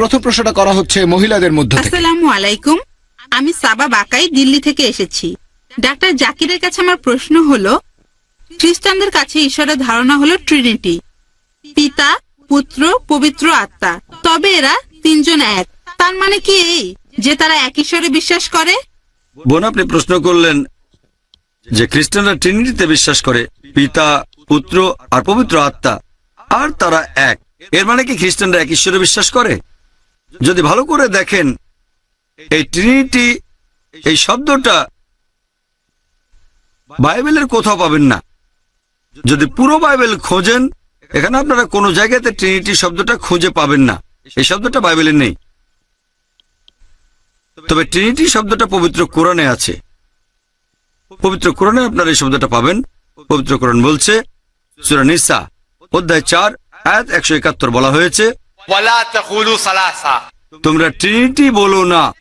প্রথম প্রশ্নটা করা হচ্ছে মহিলাদের মধ্যে থেকে। আসসালামু আলাইকুম। আমি সাবা বাকাই দিল্লি থেকে এসেছি। ডাক্তার জাকিরের কাছে আমার প্রশ্ন হলো খ্রিস্টানদের কাছে ঈশ্বরের ধারণা হলো ট্রিনিটি পিতা পুত্র পবিত্র আত্মা। তবে এরা তিনজন এক। তার মানে কি এই যে তারা এক ঈশ্বরে বিশ্বাস করে? বোন আপনি প্রশ্ন করলেন যে খ্রিস্টানরা ট্রিনিটিতে বিশ্বাস করে পিতা পুত্র আর পবিত্র আত্মা। আর তারা এক। এর মানে কি খ্রিস্টানরা এক ঈশ্বরে বিশ্বাস করে? যদি ভালো করে দেখেন, এই ট্রিনিটি এই শব্দটা বাইবেলের কোথাও পাবেন না। যদি পুরো বাইবেল খোঁজেন, এখানে আপনারা কোনো জায়গাতে ট্রিনিটি শব্দটা খুঁজে পাবেন না। এই শব্দটা বাইবেলে নেই। তবে ট্রিনিটি শব্দটা পবিত্র কোরআনে আছে। পবিত্র কোরআনে আপনারা এই শব্দটা পাবেন। পবিত্র কোরআন বলছে সুরানিসা অধ্যায় চার, আয়াত একশো একাত্তর বলা হয়েছে তোমরা ট্রিনিটি বলো না।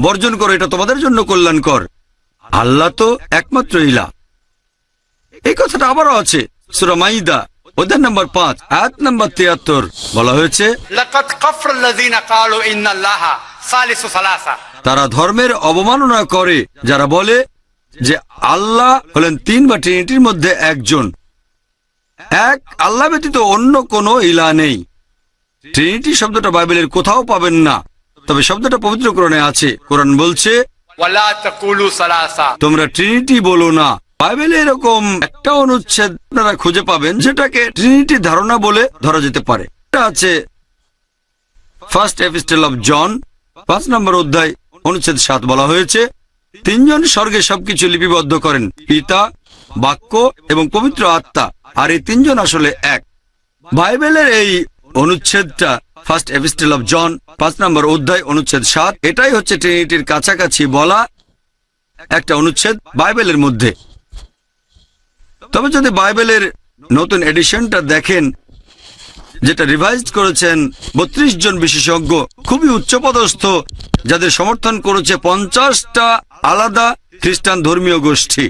বর্জন করো এটা তোমাদের জন্য কল্যাণকর। আল্লাহ তো একমাত্র ইলা। এই কথাটা আবারও আছে সুরামাইদা নম্বর পাঁচ নম্বর বলা হয়েছে তারা ধর্মের অবমাননা করে যারা বলে যে আল্লাহ হলেন তিন বা ট্রিনিটির মধ্যে একজন। এক আল্লাহ ব্যতীত অন্য কোন ইলা নেই। ট্রিনিটি শব্দটা বাইবেলের কোথাও পাবেন না। তবে শব্দটা পবিত্র কোরণে আছে। কোরআন বলছে তোমরা ট্রিনিটি বলো না। বাইবেলে এরকম একটা অনুচ্ছেদ আপনারা খুঁজে পাবেন যেটাকে ট্রিনিটি ধারণা বলে ধরা যেতে পারে। আছে ফার্স্ট এপিস্টেল অফ জন পাঁচ নম্বর অধ্যায় অনুচ্ছেদ সাত বলা হয়েছে তিনজন স্বর্গে সবকিছু লিপিবদ্ধ করেন পিতা বাক্য এবং পবিত্র আত্মা আর এই তিনজন আসলে এক। বাইবেলের এই অনুচ্ছেদটা ফার্স্ট এপিস্টেল অফ জন পাঁচ নম্বর অধ্যায়, অনুচ্ছেদ সাত। এটাই হচ্ছে ট্রিনিটির কাছাকাছি বলা একটা অনুচ্ছেদ বাইবেলের মধ্যে। তবে যদি বাইবেলের নতুন এডিশনটা দেখেন, যেটা রিভাইজ করেছেন বত্রিশ জন বিশেষজ্ঞ, খুবই উচ্চপদস্থ, যাদের সমর্থন করেছে পঞ্চাশটা আলাদা খ্রিস্টান ধর্মীয় গোষ্ঠী,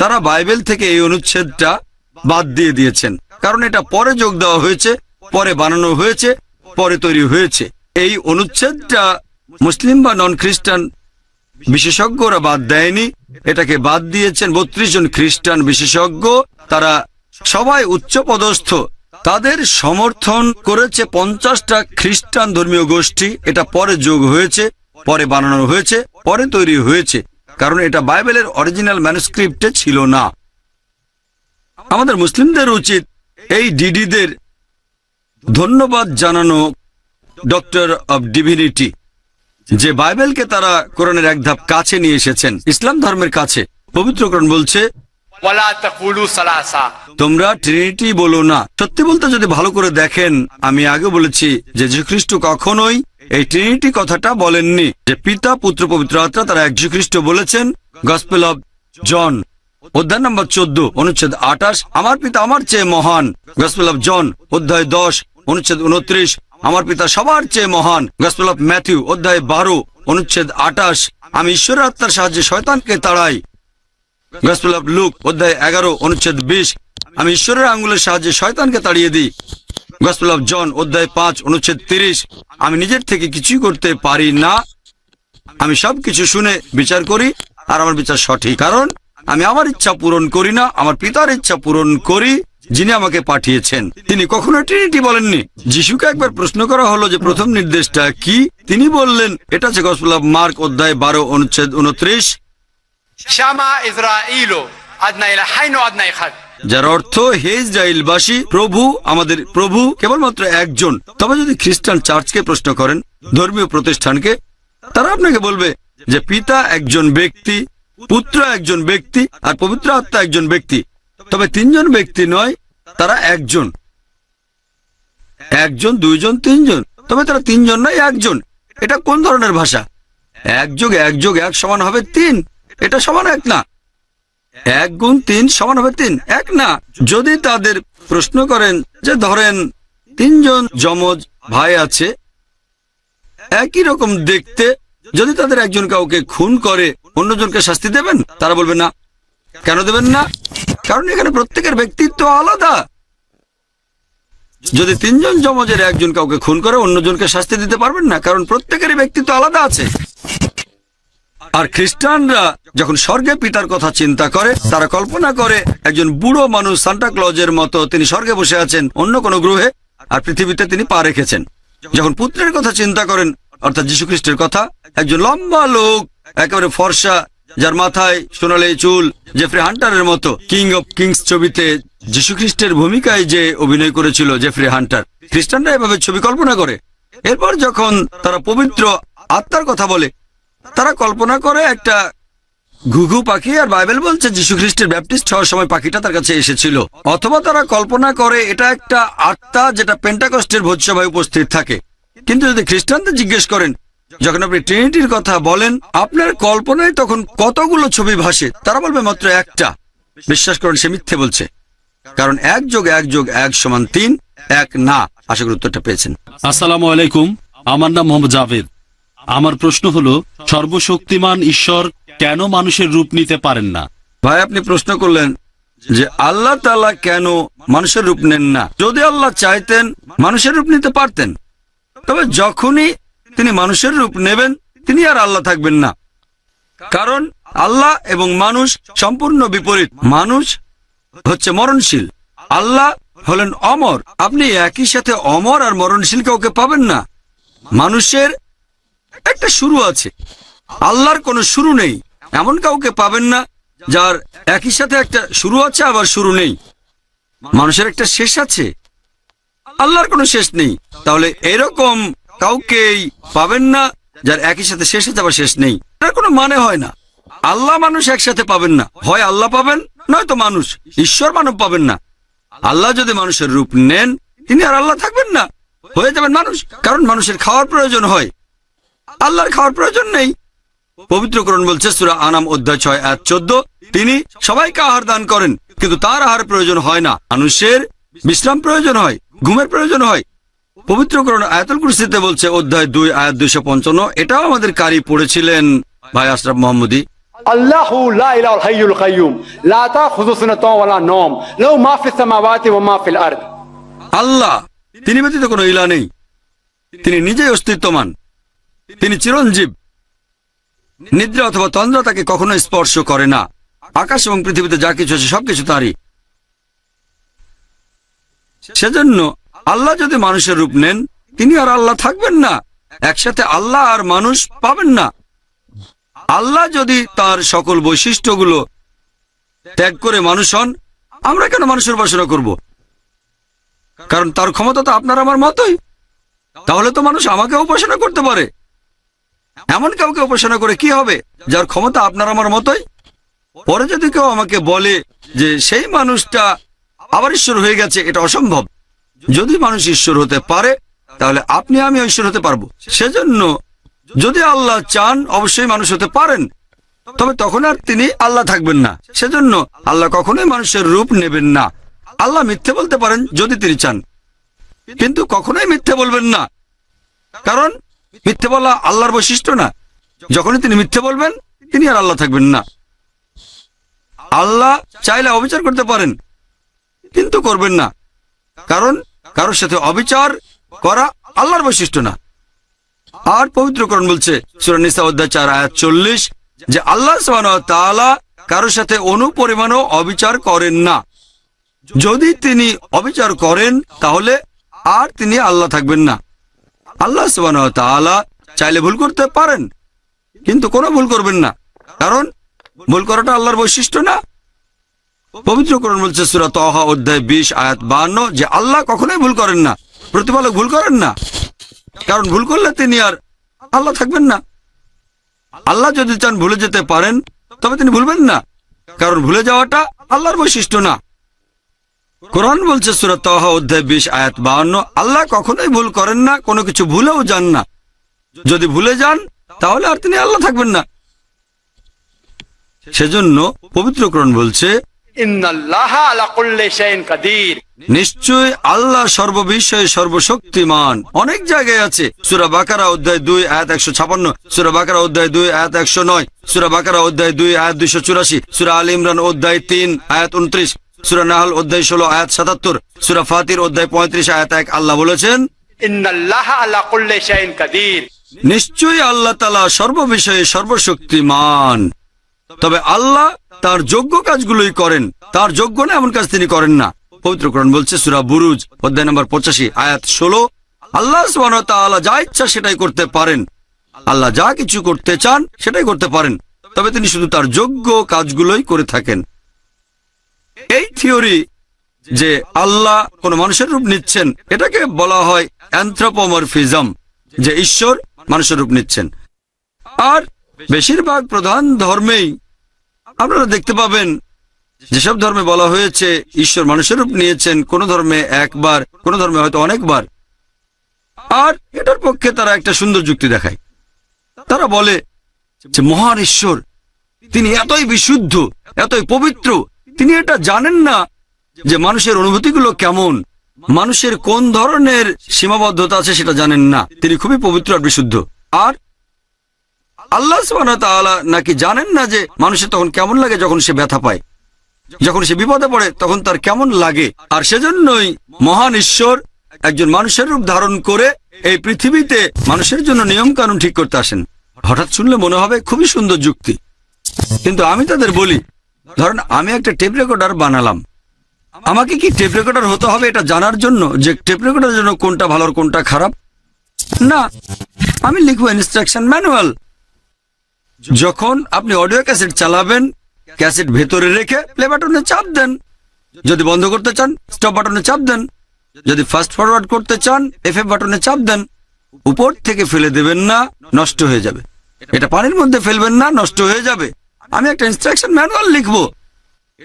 তারা বাইবেল থেকে এই অনুচ্ছেদটা বাদ দিয়ে দিয়েছেন। কারণ এটা পরে যোগ দেওয়া হয়েছে পরে বানানো হয়েছে, পরে তৈরি হয়েছে। এই অনুচ্ছেদটা মুসলিম বা নন খ্রিস্টান বিশেষজ্ঞরা বাদ দেয়নি। এটাকে বাদ দিয়েছেন বত্রিশ জন খ্রিস্টান বিশেষজ্ঞ। তারা সবাই উচ্চপদস্থ। তাদের সমর্থন করেছে পঞ্চাশটা খ্রিস্টান ধর্মীয় গোষ্ঠী। এটা পরে যোগ হয়েছে, পরে বানানো হয়েছে, পরে তৈরি হয়েছে। কারণ এটা বাইবেলের অরিজিনাল ম্যানুস্ক্রিপ্টে ছিল না। আমাদের মুসলিমদের উচিত এই ডিডিদের ধন্যবাদ জানানো ডক্টর অব ডিভিনিটি যে বাইবেলকে তারা কোরআনের এক ধাপ কাছে নিয়ে এসেছেন ইসলাম ধর্মের কাছে। পবিত্রকরণ বলছে তোমরা ট্রিনিটি বলো না। সত্যি বলতে যদি ভালো করে দেখেন আমি আগে বলেছি যে যীশুখ্রিস্ট কখনোই এই ট্রিনিটি কথাটা বলেননি। যে পিতা পুত্র পবিত্র আত্মা তারা এক যীশুখ্রিস্ট বলেছেন গসপেল অব জন। অধ্যায় নম্বর চোদ্দ, অনুচ্ছেদ আঠাশ, আমার পিতা আমার চেয়ে মহান। গসপেল অব জন অধ্যায় দশ, অনুচ্ছেদ উনত্রিশ, আমার পিতা সবার চেয়ে মহান। গসপেল অফ ম্যাথিউ অধ্যায় বারো, অনুচ্ছেদ আঠাশ, আমি ঈশ্বরের আত্মার সাহায্যে শয়তানকে তাড়াই। গসপেল অফ লুক অধ্যায় এগারো, অনুচ্ছেদ বিশ, আমি ঈশ্বরের আঙ্গুলের সাহায্যে শয়তানকে তাড়িয়ে দিই। গসপেল অফ জন অধ্যায় পাঁচ, অনুচ্ছেদ তিরিশ, আমি নিজের থেকে কিছুই করতে পারি না। আমি সব কিছু শুনে বিচার করি, আর আমার বিচার সঠিক কারণ আমি আমার ইচ্ছা পূরণ করি না আমার পিতার ইচ্ছা পূরণ করি যিনি আমাকে পাঠিয়েছেন। তিনি কখনো ট্রিনিটি বলেননি। যিশুকে একবার প্রশ্ন করা হলো যে প্রথম নির্দেশটা কি তিনি বললেন এটা হচ্ছে গসপুল মার্ক অধ্যায় বারো অনুচ্ছেদ উনত্রিশ। যার অর্থ হে ইসরায়েলবাসী প্রভু আমাদের প্রভু কেবলমাত্র একজন। তবে যদি খ্রিস্টান চার্চকে প্রশ্ন করেন ধর্মীয় প্রতিষ্ঠানকে তারা আপনাকে বলবে যে পিতা একজন ব্যক্তি পুত্র একজন ব্যক্তি আর পবিত্র আত্মা একজন ব্যক্তি। তবে তিনজন ব্যক্তি নয়, তারা একজন। একজন, দুইজন, তিনজন। তবে তারা তিনজন নয়, একজন। এটা কোন ধরনের ভাষা? এক যোগ এক যোগ এক সমান হবে তিন। এটা সমান এক না। এক গুণ তিন সমান হবে তিন। এক না। যদি তাদের প্রশ্ন করেন যে ধরেন তিনজন যমজ ভাই আছে, একই রকম দেখতে যদি তাদের একজন কাউকে খুন করে অন্যজনকে শাস্তি দেবেন? তারা বলবে না। কেন দেবেন না? কারণ এখানে প্রত্যেকের ব্যক্তিত্ব আলাদা। যদি তিনজন জমজের একজন কাউকে খুন করে, অন্যজনকে শাস্তি দিতে পারবেন না, কারণ প্রত্যেকেরই ব্যক্তিত্ব আলাদা আছে। আর খ্রিস্টানরা যখন স্বর্গে পিতার কথা চিন্তা করে, তারা কল্পনা করে, একজন বুড়ো মানুষ সান্টা ক্লজের মতো তিনি স্বর্গে বসে আছেন অন্য কোনো গ্রহে, আর পৃথিবীতে তিনি পা রেখেছেন। যখন পুত্রের কথা চিন্তা করেন অর্থাৎ খ্রিস্টের কথা, একজন লম্বা লোক, একেবারে ফর্সা, যার মাথায় সোনালে চুল জেফ্রি হান্টারের মতো কিং অফ কিংস ছবিতে খ্রিস্টের ভূমিকায় যে অভিনয় করেছিল জেফ্রি হান্টার খ্রিস্টানরা এভাবে ছবি কল্পনা করে। এরপর যখন তারা পবিত্র আত্মার কথা বলে, তারা কল্পনা করে একটা ঘুঘু পাখি, আর বাইবেল বলছে যীশু খ্রিস্টের ব্যাপটিস্ট হওয়ার সময় পাখিটা তার কাছে এসেছিল। অথবা তারা কল্পনা করে এটা একটা আত্মা যেটা পেন্টাকস্টের ভোজসভায় উপস্থিত থাকে। কিন্তু যদি খ্রিস্টানদের জিজ্ঞেস করেন যখন আপনি ট্রিনিটির কথা বলেন আপনার কল্পনায় তখন কতগুলো ছবি ভাসে তারা বলবে মাত্র একটা। বিশ্বাস করেন সে মিথ্যে বলছে। কারণ এক যোগ এক যোগ এক সমান তিন এক না। আশা করি উত্তরটা পেয়েছেন। আসসালামু আলাইকুম আমার নাম মোহাম্মদ জাভেদ। আমার প্রশ্ন হলো সর্বশক্তিমান ঈশ্বর কেন মানুষের রূপ নিতে পারেন না? ভাই আপনি প্রশ্ন করলেন যে আল্লাহ তালা কেন মানুষের রূপ নেন না? যদি আল্লাহ চাইতেন মানুষের রূপ নিতে পারতেন। তবে যখনই তিনি মানুষের রূপ নেবেন, তিনি আর আল্লাহ থাকবেন না। কারণ আল্লাহ এবং মানুষ সম্পূর্ণ বিপরীত। মানুষ হচ্ছে মরণশীল। আল্লাহ হলেন অমর। আপনি একই সাথে অমর আর মরণশীল কাউকে পাবেন না। মানুষের একটা শুরু আছে। আল্লাহর কোনো শুরু নেই। এমন কাউকে পাবেন না যার একই সাথে একটা শুরু আছে, আবার শুরু নেই। মানুষের একটা শেষ আছে। আল্লাহর কোনো শেষ নেই। তাহলে এরকম কাউকেই পাবেন না, যার একই সাথে শেষ হয়ে আবার শেষ নেই। এর কোনো মানে হয় না। আল্লাহ মানুষ একসাথে পাবেন না। হয় আল্লাহ পাবেন নয়তো মানুষ। ঈশ্বর মানব পাবেন না। আল্লাহ যদি মানুষের রূপ নেন, তিনি আর আল্লাহ থাকবেন না। হয়ে যাবেন মানুষ। কারণ মানুষের খাওয়ার প্রয়োজন হয়। আল্লাহর খাওয়ার প্রয়োজন নেই। পবিত্রকরণ বলছে সুরা আনাম অধ্যায় ছয় এক চোদ্দ। তিনি সবাইকে আহার দান করেন, কিন্তু তার আহার প্রয়োজন হয় না। মানুষের বিশ্রাম প্রয়োজন হয়। ঘুমের প্রয়োজন হয়। পবিত্রকরণ আয়াতুল কুরসিতে বলছে অধ্যায় দুই আয়াত দুইশো পঞ্চান্ন এটাও আমাদের কারি পড়েছিলেন ভাই আশরাফ মোহাম্মদী। আল্লাহু লা ইলাহা হাইয়ুল কাইয়ুম লা তাখুযু আল্লাহ তিনি ব্যতীত কোনো ইলা নেই। তিনি নিজেই অস্তিত্বমান তিনি চিরঞ্জীব। নিদ্রা অথবা তন্দ্রা তাকে কখনো স্পর্শ করে না। আকাশ এবং পৃথিবীতে যা কিছু আছে সবকিছু তারই। সেজন্য আল্লাহ যদি মানুষের রূপ নেন, তিনি আর আল্লাহ থাকবেন না। একসাথে আল্লাহ আর মানুষ পাবেন না। আল্লাহ যদি তার সকল বৈশিষ্ট্যগুলো ত্যাগ করে মানুষ হন, আমরা কেন মানুষের উপাসনা করব? কারণ তার ক্ষমতা তো আপনার আমার মতোই। তাহলে তো মানুষ আমাকে উপাসনা করতে পারে। এমন কাউকে উপাসনা করে কি হবে, যার ক্ষমতা আপনার আমার মতোই? পরে যদি কেউ আমাকে বলে যে, সেই মানুষটা আবার ঈশ্বর হয়ে গেছে, এটা অসম্ভব। যদি মানুষ ঈশ্বর হতে পারে, তাহলে আপনি, আমি ঈশ্বর হতে পারব। সেজন্য যদি আল্লাহ চান, অবশ্যই মানুষ হতে পারেন। তবে তখন আর তিনি আল্লাহ থাকবেন না। সেজন্য আল্লাহ কখনোই মানুষের রূপ নেবেন না। আল্লাহ মিথ্যে বলতে পারেন যদি তিনি চান। কিন্তু কখনোই মিথ্যে বলবেন না। কারণ মিথ্যে বলা আল্লাহর বৈশিষ্ট্য না। যখনই তিনি মিথ্যে বলবেন, তিনি আর আল্লাহ থাকবেন না। আল্লাহ চাইলে অবিচার করতে পারেন। কিন্তু করবেন না। কারণ কারোর সাথে অবিচার করা আল্লাহর বৈশিষ্ট্য না। আর পবিত্রকরণ বলছে অধ্যায় চার, আয়াত চল্লিশ, যে আল্লাহ তাআলা কারোর সাথে অনুপরিমাণও অবিচার করেন না। যদি তিনি অবিচার করেন, তাহলে আর তিনি আল্লাহ থাকবেন না। আল্লাহ তাআলা চাইলে ভুল করতে পারেন, কিন্তু কোনো ভুল করবেন না। কারণ ভুল করাটা আল্লাহর বৈশিষ্ট্য না পবিত্রকরণ বলছে সুরা তহা অধ্যায় বিশ, আয়াত বান্ন যে আল্লাহ কখনোই ভুল করেন না, প্রতিপালক ভুল করেন না। কারণ ভুল করলে তিনি আর আল্লাহ থাকবেন না। আল্লাহ যদি চান ভুলে যেতে পারেন, তবে তিনি ভুলবেন না। কারণ ভুলে যাওয়াটা আল্লাহর বৈশিষ্ট্য না। কোরআন বলছে সুরত অধ্যায় বিশ, আয়াত বাহান্ন, আল্লাহ কখনোই ভুল করেন না, কোনো কিছু ভুলেও যান না। যদি ভুলে যান, তাহলে আর তিনি আল্লাহ থাকবেন না। সেজন্য পবিত্র কোরআন বলছে নিশ্চয় আল্লাহ সর্ববিষয়ে সর্বশক্তিমান। অনেক জায়গায় আছে। সুরা বাকারা অধ্যায় দুই আয়াত একশো ছাপান্ন সুরা বাকারা অধ্যায় দুই আয়াত একশো নয় সুরা বাকারা অধ্যায় দুই আয়াত দুইশো চুরাশি সুরা আল ইমরান অধ্যায় তিন আয়াত উনত্রিশ সুরা নাহাল অধ্যায় ষোলো আয়াত সাতাত্তর সুরা ফাতির অধ্যায় পঁয়ত্রিশ আয়াত এক আল্লাহ বলেছেন নিশ্চয়ই আল্লাহ তালা সর্ববিষয়ে সর্বশক্তিমান। তবে আল্লাহ তার যোগ্য কাজগুলোই করেন। তার যোগ্য না, এমন কাজ তিনি করেন না। পবিত্রকরণ বলছে, সুরা বুরুজ, অধ্যায় নম্বর পঁচাশি, আয়াত ষোলো। আল্লাহ তাআলা যা ইচ্ছা সেটাই করতে পারেন। আল্লাহ যা কিছু করতে চান, সেটাই করতে পারেন। তবে তিনি শুধু তার যোগ্য কাজগুলোই করে থাকেন। এই থিওরি যে আল্লাহ কোন মানুষের রূপ নিচ্ছেন, এটাকে বলা হয় অ্যান্থ্রোপোমরফিজম, যে ঈশ্বর মানুষের রূপ নিচ্ছেন। আর বেশিরভাগ প্রধান ধর্মেই আপনারা দেখতে পাবেন, যেসব ধর্মে বলা হয়েছে, ঈশ্বর মানুষের রূপ নিয়েছেন, কোন ধর্মে একবার, কোন ধর্মে হয়তো অনেকবার। আর এটার পক্ষে তারা একটা সুন্দর যুক্তি দেখায়। তারা বলে যে, মহান ঈশ্বর, তিনি এতই বিশুদ্ধ, এতই পবিত্র, তিনি এটা জানেন না যে মানুষের অনুভূতিগুলো কেমন, মানুষের কোন ধরনের সীমাবদ্ধতা আছে সেটা জানেন না। তিনি খুবই পবিত্র আর বিশুদ্ধ। আর আল্লাহ ওয়া নাকি জানেন না যে মানুষের তখন কেমন লাগে যখন সে ব্যথা পায়? যখন সে বিপদে পড়ে, তখন তার কেমন লাগে? আর সেজন্যই মহান ঈশ্বর একজন মানুষের রূপ ধারণ করে এই পৃথিবীতে মানুষের জন্য নিয়ম কানুন ঠিক করতে আসেন। হঠাৎ শুনলে মনে হবে খুবই সুন্দর যুক্তি। কিন্তু আমি তাদের বলি, ধরেন আমি একটা টেপ রেকর্ডার বানালাম। আমাকে কি টেপ রেকর্ডার হতে হবে এটা জানার জন্য? যে টেপ রেকর্ডার জন্য কোনটা ভালো আর কোনটা খারাপ? না, আমি লিখব ইনস্ট্রাকশন ম্যানুয়াল। যখন আপনি অডিও ক্যাসেট চালাবেন, ক্যাসেট ভেতরে রেখে প্লে বাটনে চাপ দেন। যদি বন্ধ করতে চান স্টপ বাটনে চাপ দেন। যদি ফাস্ট ফরওয়ার্ড করতে চান এফ বাটনে চাপ দেন। উপর থেকে ফেলে দেবেন না, নষ্ট হয়ে যাবে। এটা পানির মধ্যে ফেলবেন না, নষ্ট হয়ে যাবে। আমি একটা ইনস্ট্রাকশন ম্যানুয়াল লিখব।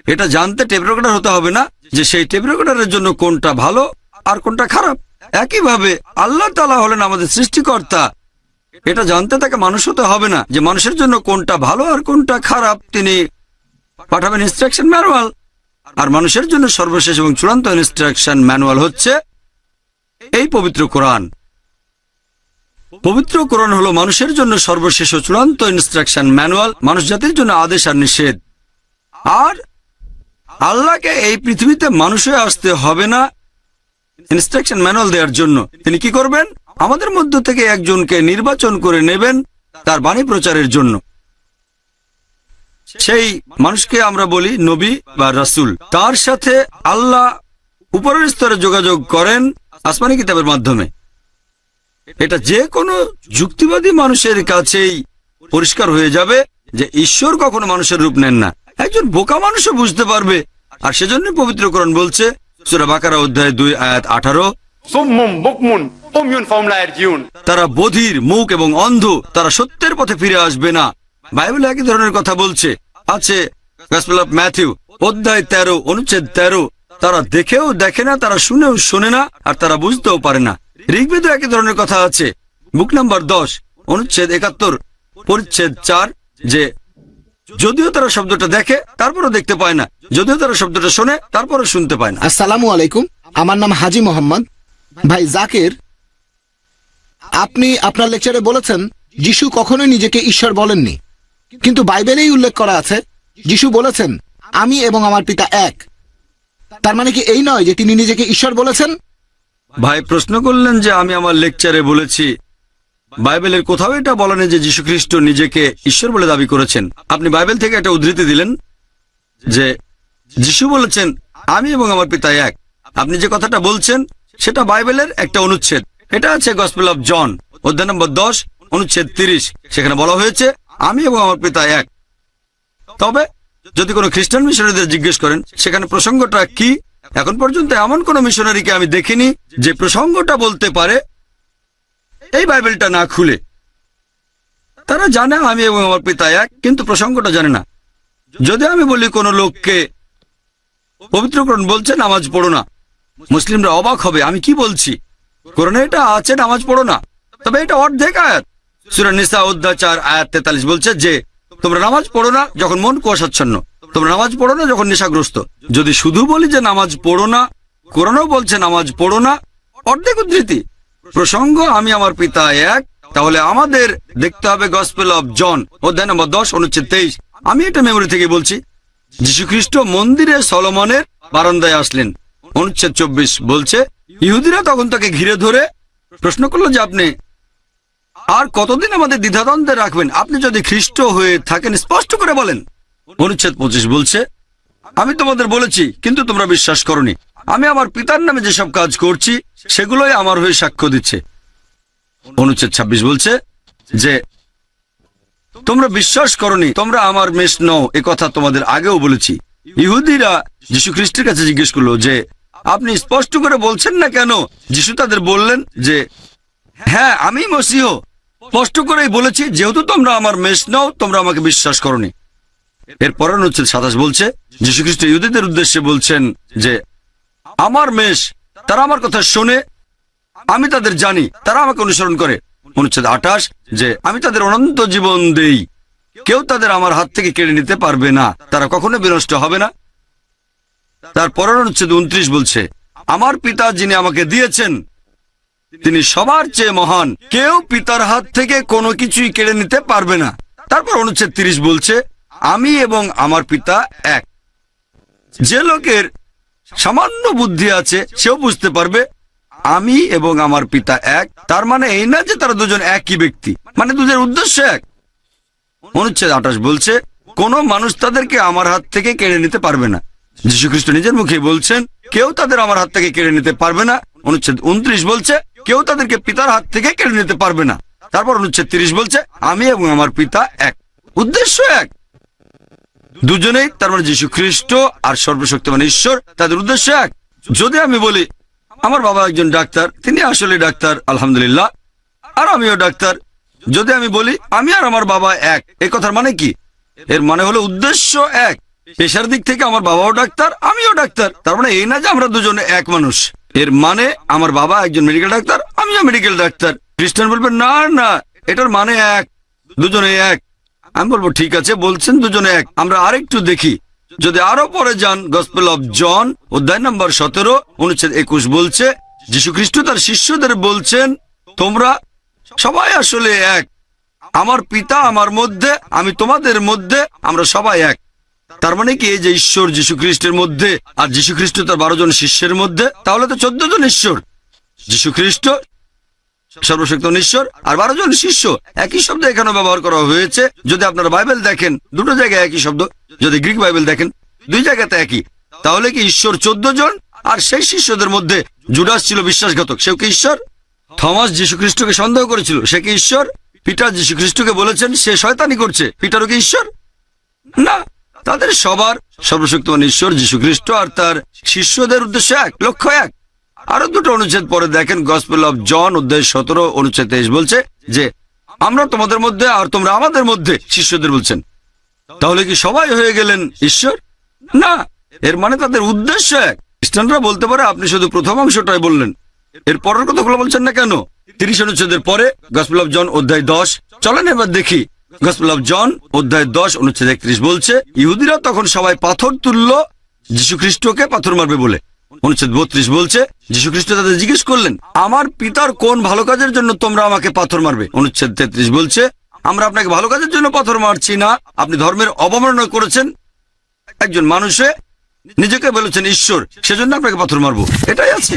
এটা জানতে টেপ রেকর্ডার হতে হবে না যে সেই টেপ রেকর্ডারের জন্য কোনটা ভালো আর কোনটা খারাপ। একইভাবে আল্লাহ তালা হলেন আমাদের সৃষ্টিকর্তা। এটা জানতে তাকে মানুষ হতে হবে না যে মানুষের জন্য কোনটা ভালো আর কোনটা খারাপ। তিনি পাঠাবেন ইনস্ট্রাকশন ম্যানুয়াল আর মানুষের জন্য সর্বশেষ এবং চূড়ান্ত ইনস্ট্রাকশন ম্যানুয়াল হচ্ছে এই পবিত্র কোরআন। পবিত্র কোরআন হলো মানুষের জন্য সর্বশেষ ও চূড়ান্ত ইনস্ট্রাকশন ম্যানুয়াল মানুষ জাতির জন্য আদেশ আর নিষেধ। আর আল্লাহকে এই পৃথিবীতে মানুষ আসতে হবে না ইনস্ট্রাকশন ম্যানুয়াল দেওয়ার জন্য। তিনি কি করবেন? আমাদের মধ্য থেকে একজনকে নির্বাচন করে নেবেন তার বাণী প্রচারের জন্য। সেই মানুষকে আমরা বলি নবী বা রাসূল। তার সাথে আল্লাহ উপরের স্তরে যোগাযোগ করেন আসমানি কিতাবের মাধ্যমে। এটা যে কোনো যুক্তিবাদী মানুষের কাছেই পরিষ্কার হয়ে যাবে যে ঈশ্বর কখনো মানুষের রূপ নেন না। একজন বোকা মানুষও বুঝতে পারবে। আর সেজন্য পবিত্রকরণ বলছে, সুরা বাকারা অধ্যায় দুই, আয়াত আঠারো তারা বধির মুখ এবং অন্ধ তারা সত্যের পথে ফিরে আসবে না। বাইবেল একই ধরনের কথা বলছে। আছে ম্যাথিউ অধ্যায় তেরো অনুচ্ছেদ তেরো। তারা দেখেও দেখে না তারা শুনেও শোনে না আর তারা বুঝতেও পারে না। ঋগ্বেদও একই ধরনের কথা আছে। বুক নাম্বার দশ অনুচ্ছেদ একাত্তর পরিচ্ছেদ চার যে যদিও তারা শব্দটা দেখে তারপরে দেখতে পায় না। যদিও তারা শব্দটা শোনে তারপরে শুনতে পায় না। আসসালাম আলাইকুম আমার নাম হাজি মোহাম্মদ। ভাই জাকির, আপনি আপনার লেকচারে বলেছেন, যিশু কখনোই নিজেকে ঈশ্বর বলেননি। কিন্তু বাইবেলেই উল্লেখ করা আছে, যিশু বলেছেন, আমি এবং আমার পিতা এক। তার মানে কি এই নয় যে তিনি নিজেকে ঈশ্বর বলেছেন? ভাই, প্রশ্ন করলেন যে আমি আমার লেকচারে বলেছি, বাইবেলের কোথাও এটা বলা নেই যে যীশুখ্রিস্ট নিজেকে ঈশ্বর বলে দাবি করেছেন। আপনি বাইবেল থেকে একটা উদ্ধৃতি দিলেন যে যিশু বলেছেন, আমি এবং আমার পিতা এক। আপনি যে কথাটা বলছেন সেটা বাইবেলের একটা অনুচ্ছেদ। এটা আছে গসপেল অফ জন অধ্যায় নম্বর দশ, অনুচ্ছেদ তিরিশ। সেখানে বলা হয়েছে, আমি এবং আমার পিতা এক। তবে যদি কোনো খ্রিস্টান মিশনারিদের জিজ্ঞেস করেন, সেখানে প্রসঙ্গটা কি? এখন পর্যন্ত এমন কোন মিশনারিকে আমি দেখিনি যে প্রসঙ্গটা বলতে পারে, এই বাইবেলটা না খুলে। তারা জানে আমি এবং আমার পিতা এক, কিন্তু প্রসঙ্গটা জানে না। যদি আমি বলি কোনো লোককে, পবিত্রকরণ বলছে, নামাজ পড়ো না। মুসলিমরা অবাক হবে, আমি কি বলছি? কোরআনে এটা আছে, নামাজ পড়ো না। তবে এটা অর্ধেক আয়াত। সুরা নিসা অধ্যায় চার, আয়াত তেতাল্লিশ বলছে যে, তোমরা নামাজ পড়ো না যখন মন কুয়াশাচ্ছন্ন। তোমরা নামাজ পড়ো না যখন নেশাগ্রস্ত। যদি শুধু বলি যে নামাজ পড়ো না, কোরআনও বলছে নামাজ পড়ো না, অর্ধেক উদ্ধৃতি। প্রসঙ্গ, আমি আমার পিতা এক, তাহলে আমাদের দেখতে হবে গসপেল অফ জন অধ্যায় নম্বর দশ, অনুচ্ছেদ তেইশ। আমি এটা মেমোরি থেকে বলছি। যীশুখ্রিস্ট মন্দিরে সলমনের বারান্দায় আসলেন। অনুচ্ছেদ চব্বিশ বলছে, ইহুদিরা তখন তাকে ঘিরে ধরে প্রশ্ন করল যে আপনি আর কতদিন আমাদের দ্বিধাদ্বন্দ্বে রাখবেন? আপনি যদি খ্রিস্ট হয়ে থাকেন, স্পষ্ট করে বলেন। অনুচ্ছেদ পঁচিশ বলছে, আমি তোমাদের বলেছি, কিন্তু তোমরা বিশ্বাস করনি। আমি আমার পিতার নামে যেসব কাজ করছি, সেগুলোই আমার হয়ে সাক্ষ্য দিচ্ছে। অনুচ্ছেদ ২৬ বলছে যে, তোমরা বিশ্বাস করনি, তোমরা আমার মেষ নও, এ কথা তোমাদের আগেও বলেছি। ইহুদিরা যীশু খ্রিস্টের কাছে জিজ্ঞেস করল যে আপনি স্পষ্ট করে বলছেন না কেন? যিশু তাদের বললেন যে হ্যাঁ আমি মসিহ। স্পষ্ট করেই বলেছি, যেহেতু তোমরা আমার মেষ নাও, তোমরা আমাকে বিশ্বাস করনি। এর পরের অনুচ্ছেদ সাতাশ বলছে, যীশু খ্রিস্ট ইহুদিদের উদ্দেশ্যে বলছেন যে, আমার মেষ, তারা আমার কথা শোনে, আমি তাদের জানি, তারা আমাকে অনুসরণ করে। অনুচ্ছেদ আঠাশ, যে, আমি তাদের অনন্ত জীবন দেই। কেউ তাদের আমার হাত থেকে কেড়ে নিতে পারবে না, তারা কখনো বিনষ্ট হবে না। তার পরের অনুচ্ছেদ উনত্রিশ বলছে, আমার পিতা যিনি আমাকে দিয়েছেন, তিনি সবার চেয়ে মহান। কেউ পিতার হাত থেকে কোনো কিছুই কেড়ে নিতে পারবে না। তারপর অনুচ্ছেদ তিরিশ বলছে, আমি এবং আমার পিতা এক। যে লোকের সামান্য বুদ্ধি আছে, সেও বুঝতে পারবে, আমি এবং আমার পিতা এক। তার মানে এই না যে তারা দুজন একই ব্যক্তি মানে দুজনের উদ্দেশ্য এক। অনুচ্ছেদ আঠাশ বলছে, কোন মানুষ তাদেরকে আমার হাত থেকে কেড়ে নিতে পারবে না। যীশু খ্রিস্ট নিজের মুখে বলছেন, কেউ তাদের আমার হাত থেকে কেড়ে নিতে পারবে না। অনুচ্ছেদ উনত্রিশ বলছে, কেউ তাদেরকে পিতার হাত থেকে কেড়ে নিতে পারবে না। তারপর অনুচ্ছেদ তিরিশ বলছে, আমি এবং আমার পিতা এক। উদ্দেশ্য এক। দুজনেই, তার মানে যীশু খ্রিস্ট আর সর্বশক্তিমান ঈশ্বর, তাদের উদ্দেশ্য এক। যদি আমি বলি, আমার বাবা একজন ডাক্তার, তিনি আসলে ডাক্তার, আলহামদুলিল্লাহ। আর আমিও ডাক্তার। যদি আমি বলি, আমি আর আমার বাবা এক, এ কথার মানে কি? এর মানে হলো উদ্দেশ্য এক। পেশার দিক থেকে আমার বাবাও ডাক্তার, আমিও ডাক্তার। তার মানে এই না যে আমরা দুজনে এক মানুষ। এর মানে আমার বাবা একজন মেডিকেল ডাক্তার, আমিও মেডিকেল ডাক্তার। খ্রিস্টান বলবে, না না, এটার মানে এক, দুজনে এক। আমি বলব, ঠিক আছে, বলছেন দুজনে এক। আমরা আরেকটু দেখি। যদি আরও পরে যান গসপেল অফ জন অধ্যায় নম্বর সতেরো, অনুচ্ছেদ একুশ বলছে যীশু খ্রিস্ট তার শিষ্যদের বলছেন, তোমরা সবাই আসলে এক। আমার পিতা আমার মধ্যে, আমি তোমাদের মধ্যে, আমরা সবাই এক। তার মানে কি? যে ঈশ্বর যীশু খ্রিস্টের মধ্যে আর যীশু খ্রিস্ট তার বারো জন শিষ্যের মধ্যে, তাহলে তো চোদ্দ জন ঈশ্বর। যীশু খ্রিস্ট সর্বশক্ত ঈশ্বর আর বারো জন শিষ্য। একই শব্দ এখানে ব্যবহার করা হয়েছে। যদি আপনারা বাইবেল দেখেন, দুটো জায়গায় একই শব্দ। যদি গ্রিক বাইবেল দেখেন, দুই জায়গাতে একই। তাহলে কি ঈশ্বর চোদ্দ জন আর সেই শিষ্যদের মধ্যে জুডাস ছিল বিশ্বাসঘাতক। সেও কি ঈশ্বর? থমাস যীশু খ্রিস্টকে সন্দেহ করেছিল। সে কি ঈশ্বর? পিটার যীশু খ্রিস্টকে বলেছেন, সে শয়তানি করছে। পিটারও কি ঈশ্বর? না। তাদের সবার সর্বশক্তিমান ঈশ্বর যীশু খ্রিস্ট আর তার শিষ্যদের উদ্দেশ্য এক, লক্ষ্য এক। আরও দুটো অনুচ্ছেদ পরে দেখেন গসপেল অফ জন অধ্যায় সতেরো, অনুচ্ছেদ তেইশ বলছে যে, আমরা তোমাদের মধ্যে আর তোমরা আমাদের মধ্যে শিষ্যদের বলছেন। তাহলে কি সবাই হয়ে গেলেন ঈশ্বর? না, এর মানে তাদের উদ্দেশ্য এক। খ্রিস্টানরা বলতে পারে, আপনি শুধু প্রথম অংশটাই বললেন। এর পরের কথাগুলো বলছেন না কেন? তিরিশ অনুচ্ছেদের পরে গসপেল অফ জন অধ্যায় দশ। চলেন এবার দেখি জন অধ্যায় দশ, অনুচ্ছেদ একত্রিশ বলছে, ইহুদিরা তখন সবাই পাথর তুলল যীশু খ্রিস্টকে পাথর মারবে বলে। অনুচ্ছেদ বত্রিশ বলছে, যীশু খ্রিস্ট তাদের জিজ্ঞেস করলেন, আমার পিতার কোন ভালো কাজের জন্য তোমরা আমাকে পাথর মারবে? অনুচ্ছেদ তেত্রিশ বলছে, আমরা আপনাকে ভালো কাজের জন্য পাথর মারছি না, আপনি ধর্মের অবমাননা করেছেন। একজন মানুষে নিজেকে বলেছেন, ঈশ্বর, সেজন্য আপনাকে পাথর মারবো এটাই আছে।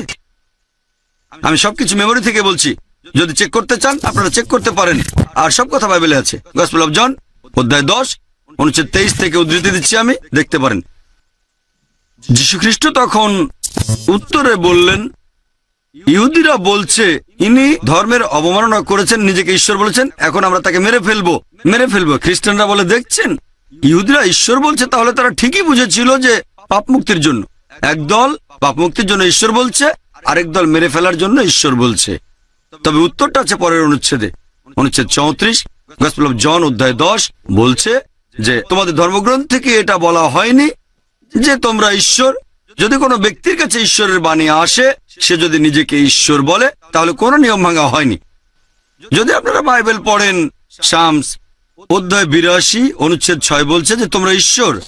আমি সবকিছু মেমোরি থেকে বলছি যদি চেক করতে চান, আপনারা চেক করতে পারেন। আর সব কথা বাইবেলে আছে। গসপেল অফ জন অধ্যায় দশ, অনুচ্ছেদ তেইশ থেকে উদ্ধৃতি দিচ্ছি আমি, দেখতে পারেন। যীশু খ্রিস্ট তখন উত্তরে বললেন, ইহুদিরা বলছে, ইনি ধর্মের অবমাননা করেছেন, নিজেকে ঈশ্বর বলেছেন, এখন আমরা তাকে মেরে ফেলব। মেরে ফেলব। খ্রিস্টানরা বলে, দেখছেন, ইহুদিরা ঈশ্বর বলছে, তাহলে তারা ঠিকই বুঝেছিল যে পাপ মুক্তির জন্য। একদল পাপ মুক্তির জন্য ঈশ্বর বলছে, আরেক দল মেরে ফেলার জন্য ঈশ্বর বলছে। তবে উত্তরটা আছে পরের অনুচ্ছেদে। অনুচ্ছেদ চৌত্রিশ, গসপেল জন অধ্যায় দশ বলছে যে, তোমাদের ধর্মগ্রন্থ থেকে এটা বলা হয়নি যে তোমরা ঈশ্বর। যদি কোনো ব্যক্তির কাছে ঈশ্বরের বাণী আসে, সে যদি নিজেকে ঈশ্বর বলে, তাহলে কোনো নিয়ম ভাঙা হয়নি। যদি আপনারা বাইবেল পড়েন, শামস অধ্যায় বিরাশি, অনুচ্ছেদ ছয় বলছে যে, তোমরা ঈশ্বর।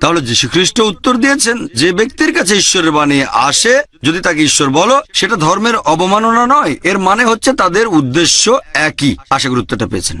তাহলে যীশু খ্রিস্ট উত্তর দিয়েছেন, যে ব্যক্তির কাছে ঈশ্বরের বাণী আসে, যদি তাকে ঈশ্বর বলো, সেটা ধর্মের অবমাননা নয়, এর মানে হচ্ছে তাদের উদ্দেশ্য একই। আশা গুরুত্বটা পেয়েছেন।